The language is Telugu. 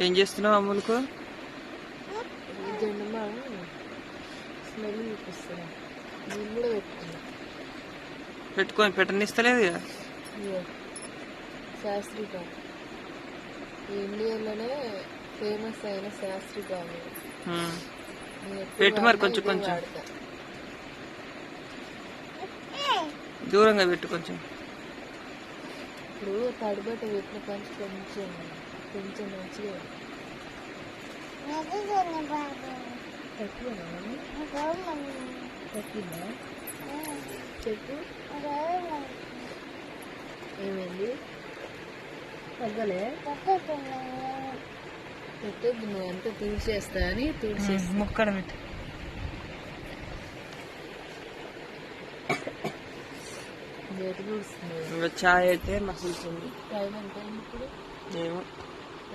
ఏం చేస్తున్నావు అమ్ములకు? పెట్టుకొని పెట్టనిస్తలేదు శాస్త్రి బాబు. ఇండియాలోనే ఫేమస్ అయిన శాస్త్రి బాబు. పెట్టు మరి కొంచెం కొంచెం. దూరంగా పెట్టు కొంచెం. ఇప్పుడు తడిబట్ట పెట్టిన పంచి కొంచెం కొంచెం మంచిగా తక్కువనా తక్కువనా చెప్పు ఏమైంది తగ్గలే? పెట్టద్దు నువ్వు అంతా తుడిచేస్తా అని తుడిచేస్తా ముక్కడ పెట్టు. చాయ్ అయితే మసులుతుంది. టైం ఎంత అయింది ఇప్పుడు? ఏమో.